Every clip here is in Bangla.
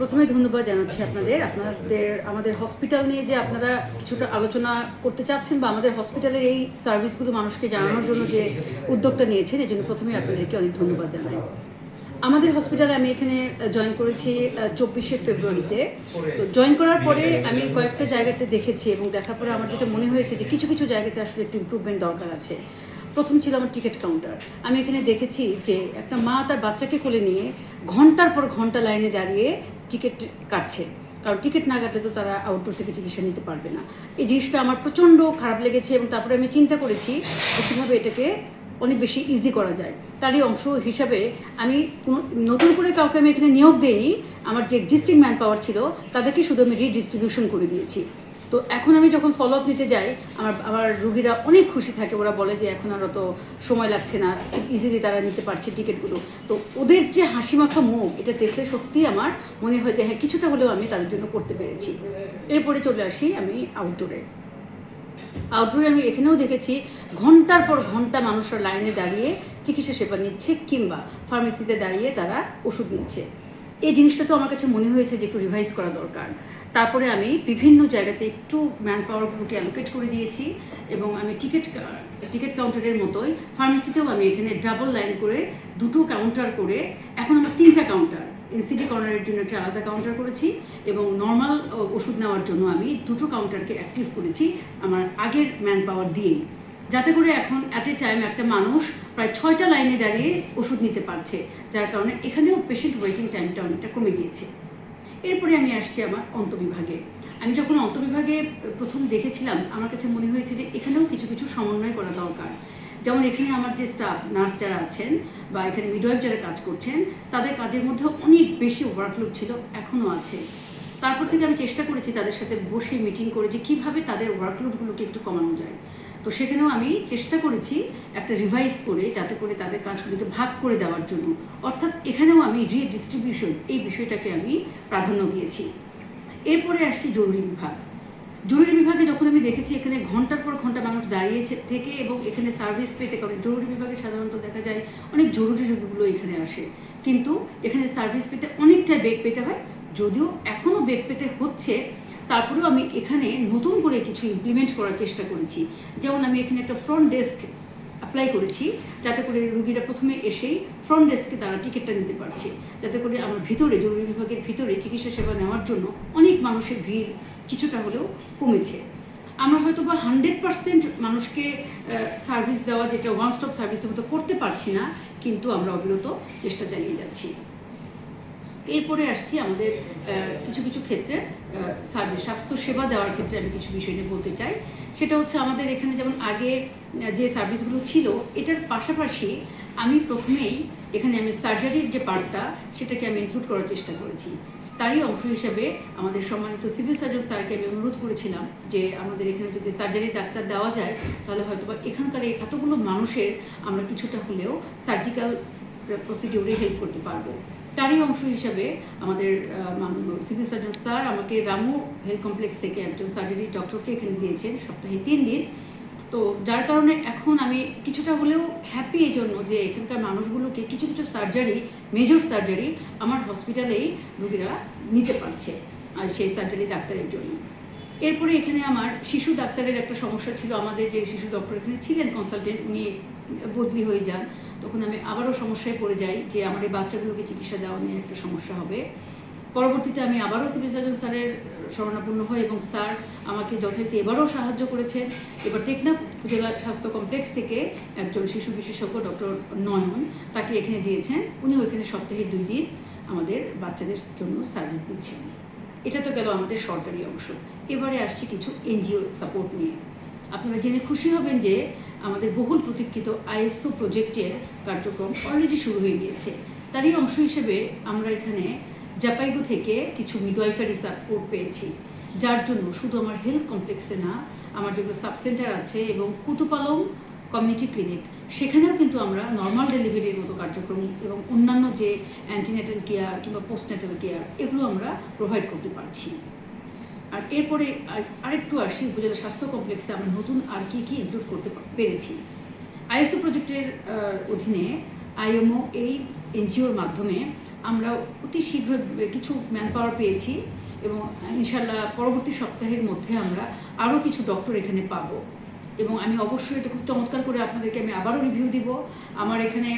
প্রথমে ধন্যবাদ জানাচ্ছি আপনাদের। আপনাদের, আমাদের হসপিটাল নিয়ে যে আপনারা কিছুটা আলোচনা করতে চাচ্ছেন বা আমাদের হসপিটালের এই সার্ভিসগুলো মানুষকে জানানোর জন্য যে উদ্যোগটা নিয়েছেন এই জন্য প্রথমে আপনাদেরকে অনেক ধন্যবাদ জানাই। আমাদের হসপিটালে আমি এখানে জয়েন করেছি চব্বিশে ফেব্রুয়ারিতে। তো জয়েন করার পরে আমি কয়েকটা জায়গাতে দেখেছি এবং দেখার পরে আমার যেটা মনে হয়েছে যে কিছু কিছু জায়গাতে আসলে একটু ইম্প্রুভমেন্ট দরকার আছে। প্রথম ছিল আমার টিকিট কাউন্টার। আমি এখানে দেখেছি যে একটা মা তার বাচ্চাকে কোলে নিয়ে ঘণ্টার পর ঘণ্টা লাইনে দাঁড়িয়ে টিকিট কাটছে। কারণ টিকিট না কাটলে তো তারা আউটডোর থেকে চিকিৎসা নিতে পারবে না। এই জিনিসটা আমার প্রচণ্ড খারাপ লেগেছে এবং তারপরে আমি চিন্তা করেছি কীভাবে এটাকে অনেক বেশি ইজি করা যায়। তারই অংশ হিসাবে আমি কোনো নতুন করে কাউকে আমি এখানে নিয়োগ দিইনি। আমার যে এক্সিস্টিং ম্যান পাওয়ার ছিল, তাদেরকে শুধু আমি রিডিস্ট্রিবিউশন করে দিয়েছি। তো এখন আমি যখন ফলো আপ নিতে যাই, আমার আমার রুগীরা অনেক খুশি থাকে। ওরা বলে যে, এখন আর অত সময় লাগছে না। ইজিলি তারা নিতে পারছে টিকিটগুলো তো ওদের যে হাসি মাখা মুখ, এটা দেখলে সত্যি আমার মনে হয় যে হ্যাঁ কিছুটা হলেও আমি তাদের জন্য করতে পেরেছি। এরপরে চলে আসি আমি আউটডোরে আউটডোরে আমি এখানেও দেখেছি, ঘণ্টার পর ঘণ্টা মানুষরা লাইনে দাঁড়িয়ে চিকিৎসা সেবা নিচ্ছে কিংবা ফার্মেসিতে দাঁড়িয়ে তারা ওষুধ নিচ্ছে। এই জিনিসটা তো আমার কাছে মনে হয়েছে যে, একটু রিভাইজ করা দরকার। তারপরে আমি বিভিন্ন জায়গাতে একটু ম্যান পাওয়ারগুলোকে অ্যালোকেট করে দিয়েছি এবং আমি টিকিট টিকিট কাউন্টারের মতোই ফার্মেসিতেও আমি এখানে ডাবল লাইন করে দুটো কাউন্টার করে এখন আমার তিনটা কাউন্টার এনসিটি কর্নারের জন্য একটা আলাদা কাউন্টার করেছি এবং নর্মাল ওষুধ নেওয়ার জন্য আমি দুটো কাউন্টারকে অ্যাক্টিভ করেছি আমার আগের ম্যান পাওয়ার দিয়েই। যাতে করে এখন অ্যাট এ টাইম একটা মানুষ প্রায় ছয়টা লাইনে দাঁড়িয়ে ওষুধ নিতে পারছে, যার কারণে এখানেও পেশেন্ট ওয়েটিং টাইমটা অনেকটা কমে গিয়েছে। এরপরে আমি আসছি আমার অন্তবিভাগে। আমি যখন অন্তবিভাগে প্রথম দেখেছিলাম, আমার কাছে মনে হয়েছে যে এখানেও কিছু কিছু সমন্বয় করা দরকার। যেমন এখানে আমার যে স্টাফ নার্স যারা আছেন বা এখানে মিডওয়াইফ যারা কাজ করছেন, তাদের কাজের মধ্যে অনেক বেশি ওয়ার্কলোড ছিল এখনও আছে। তারপর থেকে আমি চেষ্টা করেছি তাদের সাথে বসে মিটিং করে যে কীভাবে তাদের ওয়ার্কলোডগুলোকে একটু কমানো যায়। তো সেখানেও আমি চেষ্টা করেছি একটা রিভাইজ করে যাতে করে তাদের কাজগুলোকে ভাগ করে দেওয়ার জন্য। অর্থাৎ এখানেও আমি রিডিস্ট্রিবিউশন এই বিষয়টাকে আমি প্রাধান্য দিয়েছি। এরপরে আসছি জরুরি বিভাগ। জরুরি বিভাগে যখন আমি দেখেছি এখানে ঘণ্টার পর ঘণ্টা মানুষ দাঁড়িয়েছে থেকে এবং এখানে সার্ভিস পেতে, কারণ জরুরি বিভাগে সাধারণত দেখা যায় অনেক জরুরি রোগীগুলো এখানে আসে। কিন্তু এখানে সার্ভিস পেতে অনেকটা বেগ পেতে হয়, যদিও এখনও বেগ পেতে হচ্ছে তারপরেও আমি এখানে নতুন করে কিছু ইমপ্লিমেন্ট করার চেষ্টা করেছি। যেমন আমি এখানে একটা ফ্রন্ট ডেস্ক অ্যাপ্লাই করেছি, যাতে করে রুগীরা প্রথমে এসেই ফ্রন্ট ডেস্কে তারা টিকিটটা নিতে পারছে। যাতে করে আমার ভিতরে, জরুরি বিভাগের ভিতরে চিকিৎসা সেবা নেওয়ার জন্য অনেক মানুষের ভিড় কিছুটা হলেও কমেছে। আমরা হয়তো বা হান্ড্রেড পার্সেন্ট মানুষকে সার্ভিস দেওয়া, যেটা ওয়ান স্টপ সার্ভিসের মতো করতে পারছি না, কিন্তু আমরা অবিরত চেষ্টা চালিয়ে যাচ্ছি। এরপরে আসছি আমাদের কিছু কিছু ক্ষেত্রে সার্ভিস স্বাস্থ্য সেবা দেওয়ার ক্ষেত্রে আমি কিছু বিষয় নিয়ে বলতে চাই। সেটা হচ্ছে আমাদের এখানে যেমন আগে যে সার্ভিসগুলো ছিল, এটার পাশাপাশি আমি প্রথমেই এখানে আমি সার্জারির যে পার্টটা, সেটাকে আমি ইনক্লুড করার চেষ্টা করেছি। তারই অংশ হিসেবে আমাদের সম্মানিত সিভিল সার্জন স্যারকে আমি অনুরোধ করেছিলাম যে আমাদের এখানে যদি সার্জারি ডাক্তার দেওয়া যায়, তাহলে হয়তো বা এখানকার এতগুলো মানুষের আমরা কিছুটা হলেও সার্জিক্যাল প্রসিডিওরে হেল্প করতে পারব। তারই অংশ হিসাবে আমাদের সিভিল সার্জন স্যার আমাকে রামু হেলথ কমপ্লেক্স থেকে একজন সার্জারি ডক্টরকে এখানে দিয়েছেন সপ্তাহে তিন দিন। তো যার কারণে এখন আমি কিছুটা হলেও হ্যাপি এই জন্য যে এখানকার মানুষগুলোকে কিছু কিছু সার্জারি মেজর সার্জারি আমার হসপিটালেই রুগীরা নিতে পারছে, আর সেই সার্জারি ডাক্তারের জন্য। এরপরে এখানে আমার শিশু ডাক্তারের একটা সমস্যা ছিল, আমাদের যে শিশু ডক্টর এখানে ছিলেন কনসালটেন্ট উনি বদলি হয়ে যান। তখন আমি আবারও সমস্যায় পড়ে যাই যে আমার এই বাচ্চাগুলোকে চিকিৎসা দেওয়া নিয়ে একটা সমস্যা হবে। পরবর্তীতে আমি আবারও সিভিল সার্জন স্যারের শরণাপন্ন হই এবং স্যার আমাকে যথারীতি এবারও সাহায্য করেছেন। এবার টেকনাফ উপজেলা স্বাস্থ্য কমপ্লেক্স থেকে একজন শিশু বিশেষজ্ঞ ডক্টর নয়ন তাকে এখানে দিয়েছেন। উনি ওইখানে সপ্তাহে দুই দিন আমাদের বাচ্চাদের জন্য সার্ভিস দিচ্ছেন। এটা তো গেল আমাদের সরকারি অংশ। এবারে আসছে কিছু এনজিও সাপোর্ট নিয়ে। আপনারা জেনে খুশি হবেন যে আমাদের বহুল প্রতীক্ষিত আইএসও প্রজেক্টের কার্যক্রম অলরেডি শুরু হয়ে গিয়েছে। তারই অংশ হিসেবে আমরা এখানে জাপাইগু থেকে কিছু মিডওয়াইফারি সাপোর্ট পেয়েছি। যার জন্য শুধু আমার হেলথ কমপ্লেক্সে না, আমার যেগুলো সাবসেন্টার আছে এবং কুতুপালং কমিউনিটি ক্লিনিক, সেখানেও কিন্তু আমরা নর্মাল ডেলিভারির মতো কার্যক্রম এবং অন্যান্য যে অ্যান্টিনেটাল কেয়ার কিংবা পোস্টনেটাল কেয়ার এগুলো আমরা প্রোভাইড করতে পারছি। আর এরপরে আর- আরেকটু আসি উপজেলা স্বাস্থ্য কমপ্লেক্সে আমরা নতুন আর কি কি ইনক্লুড করতে পেরেছি। আইএসও প্রজেক্টের অধীনে আইএমও এই এনজিওর মাধ্যমে আমরা অতি শীঘ্র কিছু ম্যান পাওয়ার পেয়েছি এবং ইনশাল্লাহ পরবর্তী সপ্তাহের মধ্যে আমরা আরও কিছু ডক্টর এখানে পাবো। এবং আমি অবশ্যই এটা খুব চমৎকার করে আপনাদেরকে আমি আবারও রিভিউ দিব। আমার এখানে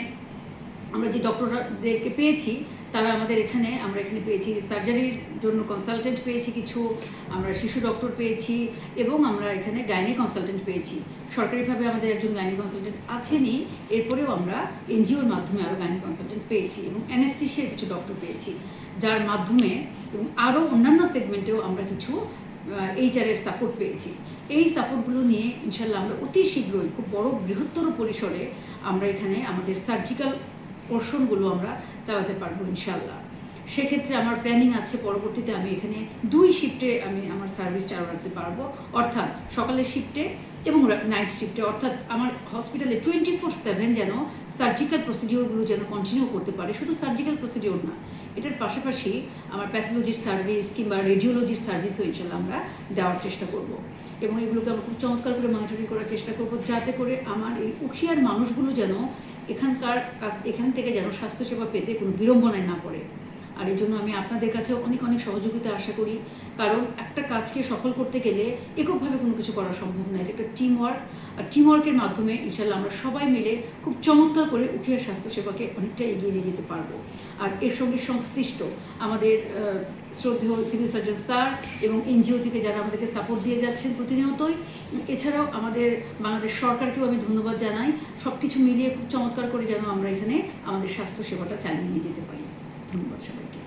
আমরা যে ডক্টরদেরকে পেয়েছি তারা আমাদের এখানে, আমরা এখানে পেয়েছি সার্জারির জন্য কনসালটেন্ট পেয়েছি কিছু, আমরা শিশু ডক্টর পেয়েছি এবং আমরা এখানে গাইনি কনসালটেন্ট পেয়েছি। সরকারিভাবে আমাদের একজন গাইনি কনসালটেন্ট আছেনই, এরপরেও আমরা এনজিওর মাধ্যমে আরও গাইনি কনসালটেন্ট পেয়েছি এবং এনএসসিসির কিছু ডক্টর পেয়েছি। যার মাধ্যমে এবং আরও অন্যান্য সেগমেন্টেও আমরা কিছু এইচআরের সাপোর্ট পেয়েছি। এই সাপোর্টগুলো নিয়ে ইনশাল্লাহ আমরা অতি শীঘ্রই, খুব বড় বৃহত্তর পরিসরে আমরা এখানে আমাদের সার্জিক্যাল পোর্শনগুলো আমরা চালাতে পারব ইনশাল্লাহ সেক্ষেত্রে আমার প্ল্যানিং আছে, পরবর্তীতে আমি এখানে দুই শিফটে আমি আমার সার্ভিস চালু রাখতে পারব। অর্থাৎ সকালের শিফটে এবং নাইট শিফটে অর্থাৎ আমার হসপিটালে টোয়েন্টি ফোর সেভেন যেন সার্জিক্যাল প্রসিডিওরগুলো যেন কন্টিনিউ করতে পারে। শুধু সার্জিক্যাল প্রসিডিওর না, এটার পাশাপাশি আমার প্যাথোলজির সার্ভিস কিংবা রেডিওলজির সার্ভিসও ইনশাল্লাহ আমরা দেওয়ার চেষ্টা করব। এবং এগুলোকে আমরা খুব চমৎকার করে মনিটরিং করার চেষ্টা করব, যাতে করে আমার এই উখিয়ার মানুষগুলো যেন এখানকার কাছ এখান থেকে যেন স্বাস্থ্যসেবা পেতে কোনো বিড়ম্বনায় না পড়ে। আর এই জন্য আমি আপনাদের কাছেও অনেক অনেক সহযোগিতা আশা করি। কারণ একটা কাজকে সফল করতে গেলে এককভাবে কোনো কিছু করা সম্ভব নয় এটা একটা টিম ওয়ার্ক আর টিম ওয়ার্কের মাধ্যমে ইনশাল্লাহ আমরা সবাই মিলে খুব চমৎকার করে উখিয়ার স্বাস্থ্যসেবাকে অনেকটা এগিয়ে নিয়ে যেতে পারব। আর এর সঙ্গে সংশ্লিষ্ট আমাদের শ্রদ্ধেয় সিভিল সার্জন স্যার এবং এনজিও থেকে যারা আমাদেরকে সাপোর্ট দিয়ে যাচ্ছেন প্রতিনিয়তই। এছাড়াও আমাদের বাংলাদেশ সরকারকেও আমি ধন্যবাদ জানাই। সব কিছু মিলিয়ে খুব চমৎকার করে যেন আমরা এখানে আমাদের স্বাস্থ্যসেবাটা চালিয়ে নিয়ে যেতে পারি। ধন্যবাদ সবাইকে